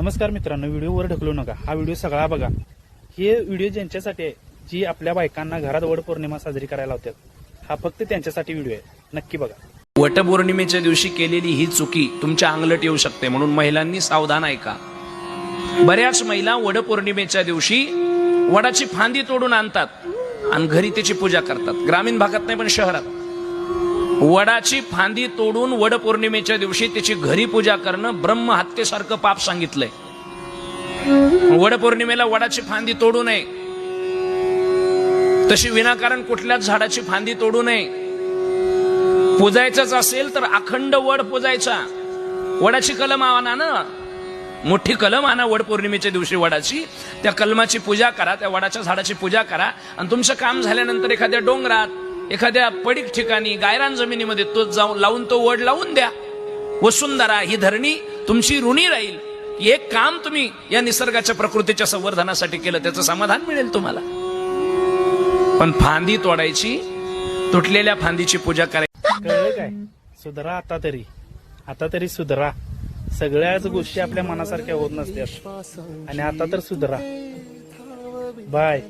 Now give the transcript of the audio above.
नमस्कार मित्रांनो व्हिडिओवर ढकलू नका. हा व्हिडिओ सगळा बघा. हे व्हिडिओ ज्यांच्यासाठी आहे जी आपल्या बायकांना घरात वड पौर्णिमा साजरी करायला होत्यात हा फक्त त्यांच्यासाठी व्हिडिओ आहे. नक्की बघा. वटपौर्णिमेच्या दिवशी केलेली ही चुकी तुमच्या अंगलट येऊ शकते म्हणून महिलांनी सावधान ऐका. बऱ्याच महिला वडपौर्णिमेच्या दिवशी वडाची फांदी तोडून आणतात आणि घरी त्याची पूजा करतात. ग्रामीण भागात नाही पण शहरात. वडाची फांदी तोडून वडपौर्णिमेच्या दिवशी त्याची घरी पूजा करणं ब्रह्म हत्येसारखं पाप सांगितलंय. वडपौर्णिमेला वडाची फांदी तोडू नये. तशी विनाकारण कुठल्याच झाडाची फांदी तोडू नये. पूजायचंच असेल तर अखंड वड पूजायचा. वडाची कलम आणा ना. मोठी कलम आणा वड पौर्णिमेच्या दिवशी वडाची. त्या कलमाची पूजा करा त्या वडाच्या झाडाची पूजा करा. आणि तुमचं काम झाल्यानंतर एखाद्या डोंगरात एखाद्या पडीक ठिकाणी गायरान जमिनीमध्ये तो जाऊन लावून तो वड लावून द्या. वसुंधरा ही धरणी तुमची ऋणी राहील. एक काम तुम्ही या निसर्गाच्या प्रकृतीच्या संवर्धनासाठी केलं त्याचं समाधान मिळेल तुम्हाला. पण फांदी तोडायची तुटलेल्या फांदीची पूजा करायची कळलं काय? सुधरा आता तरी. आता तरी सुधरा. सगळ्याच गोष्टी आपल्या मनासारख्या होत नसतात आणि आता तर सुधरा. बाय.